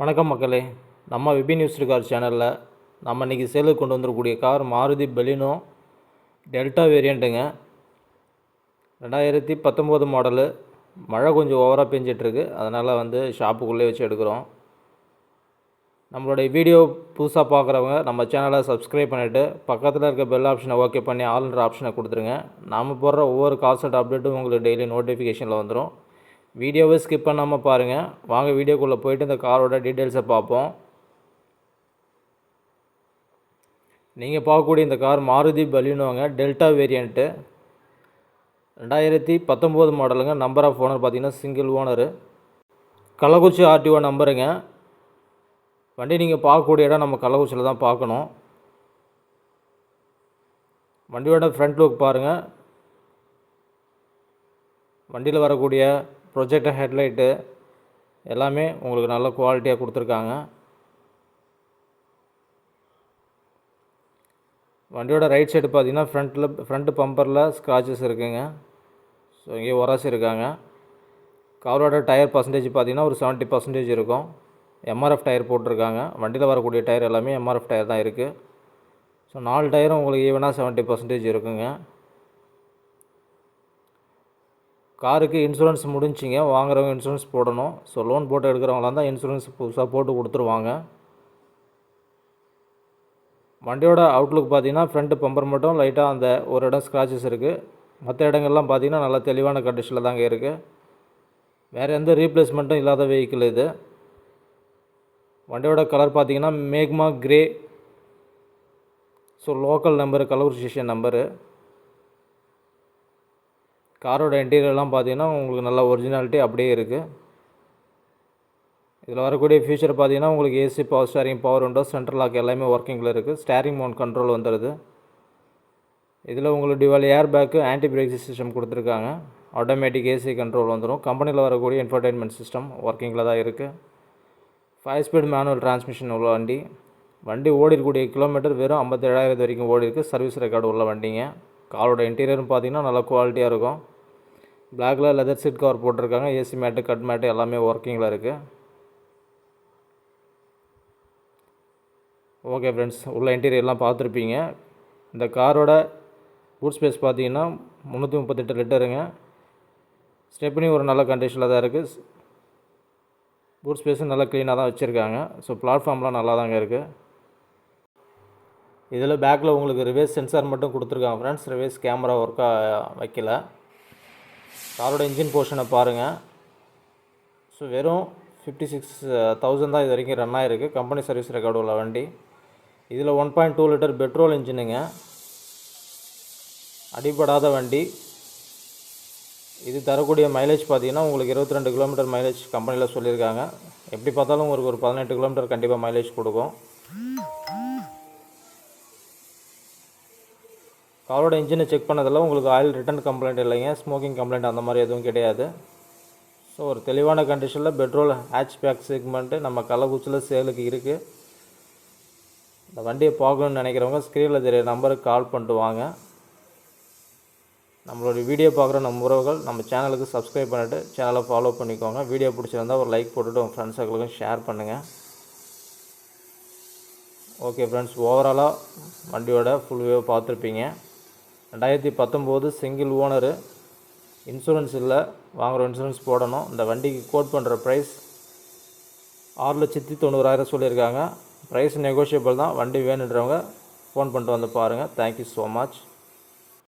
வணக்கம் மக்களே. நம்ம விபி நியூஸ் கார் சேனலில் நம்ம இன்றைக்கி சேலுக்கு கொண்டு வந்துடக்கூடிய கார் மாருதி பெலினோ டெல்டா வேரியண்ட்டுங்க. ரெண்டாயிரத்தி பத்தொம்போது மாடலு. மழை கொஞ்சம் ஓவராக பெஞ்சிட்ருக்கு. அதனால் வந்து ஷாப்புக்குள்ளே வச்சு எடுக்கிறோம். நம்மளுடைய வீடியோ புதுசாக பார்க்குறவங்க நம்ம சேனலை சப்ஸ்கிரைப் பண்ணிவிட்டு பக்கத்தில் இருக்க பெல் ஆப்ஷனை ஓகே பண்ணி ஆல்ன்ற ஆப்ஷனை கொடுத்துருங்க. நாம் போடுற ஒவ்வொரு கால்செட் அப்டேட்டும் உங்களுக்கு டெய்லி நோட்டிஃபிகேஷனில் வந்துடும் வீடியோவை ஸ்கிப் பண்ணாமல் பாருங்கள் வாங்க வீடியோக்குள்ளே போயிட்டு இந்த காரோட டீட்டெயில்ஸை பார்ப்போம். நீங்கள் பார்க்கக்கூடிய இந்த கார் மாருதி பலினோங்க டெல்டா வேரியண்ட்டு ரெண்டாயிரத்தி பத்தொம்போது மாடலுங்க நம்பர் ஆஃப் ஓனர் பார்த்தீங்கன்னா சிங்கிள் ஓனரு கள்ளக்குறிச்சி ஆர்டிஓ நம்பருங்க வண்டி நீங்கள் பார்க்கக்கூடிய இடம் நம்ம கள்ளக்குறிச்சியில் தான் பார்க்கணும். வண்டியோட ஃப்ரண்ட் லுக் பாருங்கள் வண்டியில் வரக்கூடிய ப்ரொஜெக்டர் ஹெட்லைட்டு எல்லாமே உங்களுக்கு நல்ல குவாலிட்டியாக கொடுத்துருக்காங்க. வண்டியோட ரைட் சைடு பார்த்தீங்கன்னா ஃப்ரண்ட்டில் ஃப்ரண்ட் பம்பரில் ஸ்க்ராச்சஸ் இருக்குங்க. ஸோ இங்கே உரசி இருக்காங்க. காரோட டயர் பர்சன்டேஜ் பார்த்தீங்கன்னா ஒரு செவன்ட்டி பர்சன்டேஜ் இருக்கும். எம்ஆர்எஃப் டயர் போட்டிருக்காங்க. வண்டியில் வரக்கூடிய டயர் எல்லாமே எம்ஆர்எஃப் டயர் தான் இருக்குது ஸோ நாலு டயரும் உங்களுக்கு ஈவனாக செவன்ட்டி பர்சன்டேஜ் இருக்குங்க. காருக்கு இன்சூரன்ஸ் முடிஞ்சிங்க வாங்குறவங்க இன்சூரன்ஸ் போடணும். ஸோ லோன் போட்டு எடுக்கிறவங்களா இருந்தால் இன்சூரன்ஸ் புதுசாக போட்டு கொடுத்துருவாங்க. வண்டியோட அவுட்லுக் பார்த்தீங்கன்னா ஃப்ரண்ட்டு பம்பர் மட்டும் லைட்டாக அந்த ஒரு இடம் ஸ்க்ராச்சஸ் இருக்குது மற்ற இடங்கள்லாம் பார்த்தீங்கன்னா நல்லா தெளிவான கண்டிஷனில் தாங்க இருக்குது வேறு எந்த ரீப்ளேஸ்மெண்ட்டும் இல்லாத வெஹிக்கிள் இது. வண்டியோட கலர் பார்த்திங்கன்னா magma grey so local number colour station number காரோட இன்டீரியர்லாம் பார்த்தீங்கன்னா உங்களுக்கு நல்ல ஒரிஜினாலிட்டி அப்படியே இருக்குது இதில் வரக்கூடிய ஃபியூச்சர் பார்த்தீங்கன்னா உங்களுக்கு AC power steering power window central lock எல்லாமே ஒர்க்கிங்கில் இருக்குது ஸ்டேரிங் மவுண்ட் கண்ட்ரோல் வந்துடுது இதில் உங்களுக்கு dual air bag anti brake system கொடுத்துருக்காங்க ஆட்டோமேட்டிக் ஏசி கண்ட்ரோல் வந்துடும் கம்பெனியில் வரக்கூடிய இன்ஃபர்டைன்மெண்ட் சிஸ்டம் ஒர்க்கிங்கில் தான் இருக்குது ஃபைவ் ஸ்பீட் மேனுவல் டிரான்ஸ்மிஷன் உள்ள வண்டி. வண்டி ஓடிருக்கூடிய கிலோமீட்டர் வெறும் ஐம்பத்தேழாயிரத்து வரைக்கும் ஓடி இருக்குது சர்வீஸ் ரெக்கார்டு உள்ள வண்டிங்க. காரோட இன்டீரியர்னு பார்த்தீங்கன்னா நல்லா குவாலிட்டியாக இருக்கும். பிளாக்ல லெதர் சீட் கவர் போட்டிருக்காங்க. ஏசி மேட்டு கட் மேட்டு எல்லாமே ஒர்க்கிங்கில் இருக்குது ஓகே ஃப்ரெண்ட்ஸ் உள்ள இன்டீரியர்லாம் பார்த்துருப்பீங்க. இந்த காரோட பூட் ஸ்பேஸ் பார்த்தீங்கன்னா முந்நூற்றி முப்பத்தெட்டு லிட்டருங்க. ஸ்டெப்னி ஒரு நல்ல கண்டிஷனில் தான் இருக்குது பூட் ஸ்பேஸும் நல்லா க்ளீனாக தான் வச்சுருக்காங்க. ஸோ பிளாட்ஃபார்ம்லாம் நல்லா தாங்க இருக்குது இதில் பேக்கில் உங்களுக்கு ரிவேஸ் சென்சார் மட்டும் கொடுத்துருக்காங்க ஃப்ரெண்ட்ஸ் ரிவேஸ் கேமரா ஒர்க்காக வைக்கல. காரோட இன்ஜின் போர்ஷனை பாருங்கள் ஸோ வெறும் ஃபிஃப்டி சிக்ஸ் தௌசண்ட் தான் இது வரைக்கும் ரன் ஆகிருக்கு கம்பெனி சர்வீஸ் ரெக்கார்டு உள்ள வண்டி. இதில் one point two litre petrol இன்ஜினுங்க அடிபடாத வண்டி. இது தரக்கூடிய மைலேஜ் பார்த்தீங்கன்னா உங்களுக்கு இருபத்தி ரெண்டு கிலோமீட்டர் மைலேஜ் கம்பெனியில் சொல்லியிருக்காங்க. எப்படி பார்த்தாலும் உங்களுக்கு ஒரு பதினெட்டு கிலோமீட்டர் கண்டிப்பாக மைலேஜ் கொடுக்கும். காரோட இன்ஜினை செக் பண்ணதில் உங்களுக்கு ஆயில் ரிட்டர்ன் கம்ப்ளைண்ட் இல்லைங்க. ஸ்மோக்கிங் கம்ப்ளைண்ட் அந்த மாதிரி எதுவும் கிடையாது. ஸோ ஒரு தெளிவான கண்டிஷனில் பெட்ரோல் ஹேட்ச் பேக் செக்மெண்ட்டு நம்ம கள்ளக்குச்சியில் சேலுக்கு இருக்குது இந்த வண்டியை பார்க்கணுன்னு நினைக்கிறவங்க ஸ்க்ரீனில் தெரிய நம்பருக்கு கால் பண்ணிட்டு வாங்க. நம்மளுடைய வீடியோ பார்க்குற நம்ம உறவுகள் நம்ம சேனலுக்கு சப்ஸ்கிரைப் பண்ணிவிட்டு சேனலை ஃபாலோ பண்ணிக்கோங்க. வீடியோ பிடிச்சிருந்தால் ஒரு லைக் போட்டுவிட்டு உங்கள் ஃப்ரெண்ட்ஸுகளுக்கும் ஷேர் பண்ணுங்கள் ஓகே ஃப்ரெண்ட்ஸ் ஓவராலாக வண்டியோட ஃபுல் வியூ பார்த்துருப்பீங்க. ரெண்டாயிரத்தி பத்தொம்போது சிங்கிள் ஓனரு இன்சூரன்ஸ் இல்லை. வாங்குகிற இன்சூரன்ஸ் போடணும். இந்த வண்டிக்கு கோட் பண்ணுற ப்ரைஸ் ஆறு லட்சத்தி தொண்ணூறாயிரம் சொல்லியிருக்காங்க. ப்ரைஸ் நெகோஷியபிள் தான். வண்டி வேணுன்றவங்க ஃபோன் பண்ணிட்டு வந்து பாருங்கள் தேங்க்யூ ஸோ மச்